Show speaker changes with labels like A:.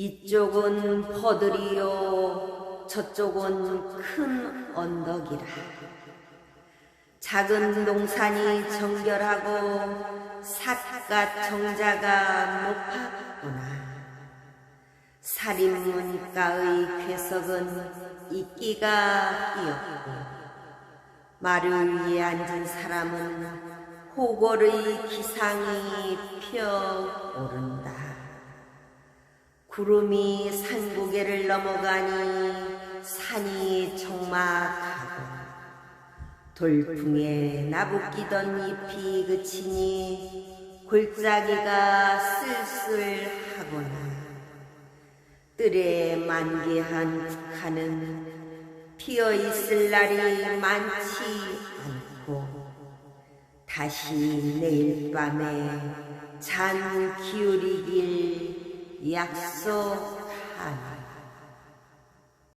A: 이쪽은 퍼들이요 저쪽은 큰 언덕이라 작은 동산이 정결하고 삿갓 정자가 높았구나 살인문가의 쾌석은 이끼가 띄었고 말을 위에 앉은 사람은 호골의 기상이 펴오른다. 구름이 산고개를 넘어가니 산이 적막하고 돌풍에 나부끼던 잎이 그치니 골짜기가 쓸쓸하구나. 뜰에 만개한 국화는 피어 있을 날이 많지 않고 다시 내일 밤에 잔 기울이길 약속하나.